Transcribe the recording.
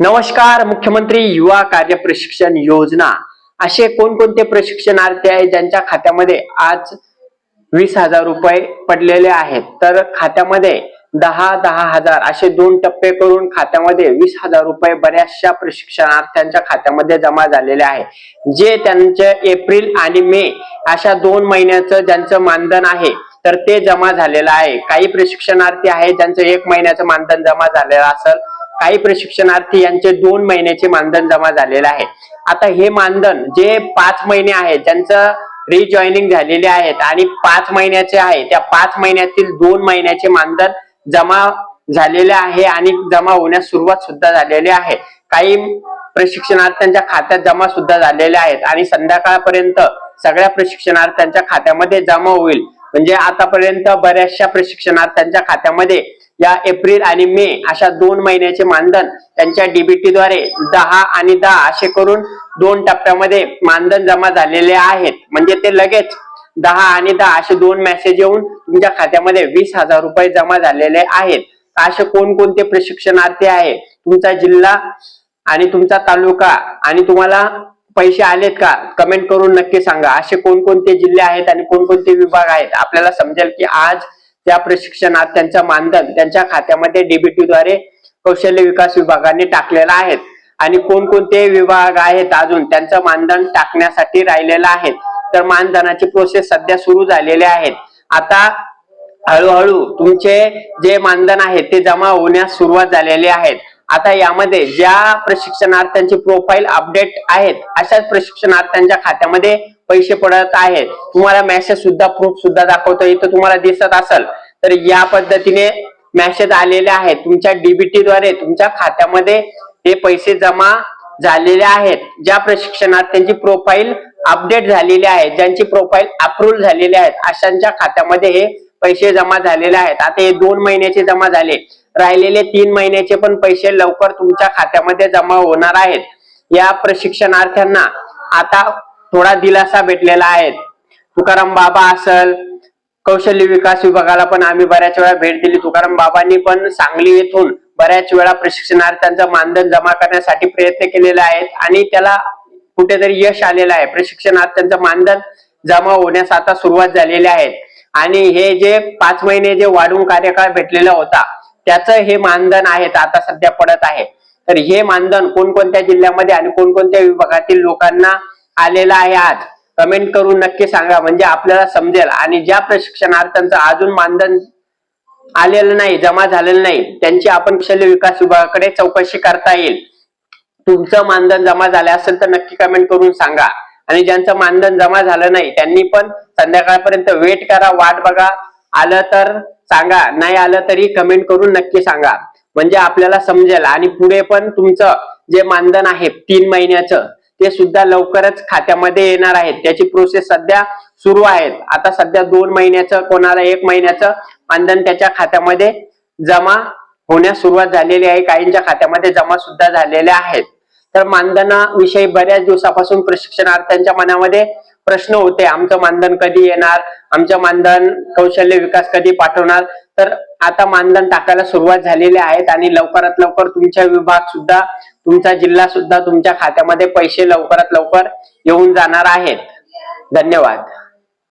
नमस्कार मुख्यमंत्री युवा कार्य प्रशिक्षण योजना. असे कोणकोणते प्रशिक्षणार्थी आहेत ज्यांच्या खात्यामध्ये आज वीस हजार रुपये पडलेले आहेत? तर खात्यामध्ये दहा दहा हजार असे दोन टप्पे करून खात्यामध्ये वीस हजार रुपये बऱ्याचशा प्रशिक्षणार्थ्यांच्या खात्यामध्ये जमा झालेले आहे. जे त्यांचे एप्रिल आणि मे अशा दोन महिन्याचं ज्यांचं मानधन आहे तर ते जमा झालेलं आहे. काही प्रशिक्षणार्थी आहेत ज्यांचं एक महिन्याचं मानधन जमा झालेलं असेल काही प्रशिक्षणार्थी यांचे दोन महिन्याचे मानधन जमा झालेले आहे. आता हे मानधन जे पाच महिने आहेत ज्यांचं रिजॉईनिंग झालेले आहेत आणि पाच महिन्याचे आहे त्या पाच महिन्यातील दोन महिन्याचे मानधन जमा झालेले आहे आणि जमा होण्यास सुरुवात सुद्धा झालेली आहे. काही प्रशिक्षणार्थ्यांच्या खात्यात जमा सुद्धा झालेले आहेत आणि संध्याकाळपर्यंत सगळ्या प्रशिक्षणार्थ्यांच्या खात्यामध्ये जमा होईल. म्हणजे आतापर्यंत बऱ्याचशा प्रशिक्षणार्थ्यांच्या खात्यामध्ये या एप्रिल आणि मे अशा दोन महिन्याचे मानधन त्यांच्या डीबीटी द्वारे दहा आणि दहा असे करून दोन टप्प्यामध्ये मानधन जमा झालेले आहेत. म्हणजे ते लगेच दहा आणि दहा असे दोन मेसेज येऊन तुमच्या खात्यामध्ये वीस हजार रुपये जमा झालेले आहेत. असे कोणकोणते प्रशिक्षणार्थी आहे? तुमचा जिल्हा आणि तुमचा तालुका आणि तुम्हाला पैसे आलेत का? कमेंट करून नक्की सांगा. असे कोणकोणते जिल्हे आहेत आणि कोणकोणते विभाग आहेत? आपल्याला समजेल की आज त्या प्रशिक्षणात प्रशिक्षणार्थ्यांचा मानधन त्यांच्या खात्यामध्ये डीबीटी द्वारे कौशल्य विकास विभागाने टाकलेला आहे आणि कोणकोणते विभाग आहेत अजून त्यांचं मानधन टाकण्यासाठी राहिलेलं आहे तर मानधनाची प्रोसेस सध्या सुरू झालेली आहेत आता हळूहळू तुमचे जे मानधन आहे ते जमा होण्यास सुरुवात झालेली आहेत आता यामध्ये ज्या प्रशिक्षणार्थ्यांची प्रोफाईल अपडेट आहेत अशाच प्रशिक्षणार्थ्यांच्या खात्यामध्ये पैसे पडत आहेत. तुम्हाला मेसेज सुद्धा प्रूफ सुद्धा दाखवतो इथं तुम्हाला दिसत असेल तर या पद्धतीने मेसेज आलेले आहेत. तुमच्या डीबीटी द्वारे तुमच्या खात्यामध्ये हे पैसे जमा झालेले आहेत. ज्या प्रशिक्षणार्थ्यांची प्रोफाईल अपडेट झालेली आहे ज्यांची प्रोफाईल अप्रूव्ह झालेली आहेत अशांच्या खात्यामध्ये हे पैसे जमा झालेले आहेत. आता हे दोन महिन्याचे जमा झाले. राहिलेले तीन महिन्याचे पण पैसे लवकर तुमच्या खात्यामध्ये जमा होणार आहेत. या प्रशिक्षणार्थ्यांना आता थोडा दिलासा भेटलेला आहे. तुकाराम बाबा असल कौशल्य विकास विभागाला पण आम्ही बऱ्याच वेळा भेट दिली. तुकाराम बाबांनी पण सांगली येथून बऱ्याच वेळा प्रशिक्षणार्थ्यांचं मानधन जमा करण्यासाठी प्रयत्न केलेले आहेत आणि त्याला कुठेतरी यश आलेलं आहे. प्रशिक्षणार्थ्यांचं मानधन जमा होण्यास आता सुरुवात झालेली आहे. आणि हे जे पाच महिने जे वाढून कार्यकाळ भेटलेला होता त्याचं हे मानधन आहेत आता सध्या पडत आहे. तर हे मानधन कोणकोणत्या जिल्ह्यामध्ये आणि कोणकोणत्या विभागातील लोकांना आलेलं आहे आज? कमेंट करून नक्की सांगा. म्हणजे आपल्याला समजेल. आणि ज्या प्रशिक्षणार्थ्यांचं अजून मानधन आलेलं नाही जमा झालेलं नाही त्यांची आपण कौशल्य विकास विभागाकडे चौकशी करता येईल. तुमचं मानधन जमा झालं असेल तर नक्की कमेंट करून सांगा. आणि ज्यांचं मानधन जमा झालं नाही त्यांनी पण संध्याकाळपर्यंत वेट करा वाट बघा. आलं तर सांगा. नाही आलं तरी कमेंट करून नक्की सांगा. म्हणजे आपल्याला समजेल. आणि पुढे पण तुमचं जे मानधन आहे तीन महिन्याचं ते सुद्धा लवकरच खात्यामध्ये येणार आहेत त्याची प्रोसेस सध्या सुरू आहे आता सध्या दोन महिन्याचं कोणाला एक महिन्याचं मानधन त्याच्या खात्यामध्ये जमा होण्यास सुरुवात झालेली आहे. काहींच्या खात्यामध्ये जमा सुद्धा झालेले आहेत. तर मानधनाविषयी बऱ्याच दिवसापासून प्रशिक्षणार्थ्यांच्या मनामध्ये प्रश्न होते आमचं मानधन कधी येणार आमचं मानधन कौशल्य विकास कधी पाठवणार? तर आता मानधन टाकायला सुरुवात झालेली आहेत आणि लवकरात लवकर तुमच्या विभाग सुद्धा तुमचा जिल्हा सुद्धा तुमच्या खात्यामध्ये पैसे लवकरात लवकर येऊन जाणार आहेत. धन्यवाद.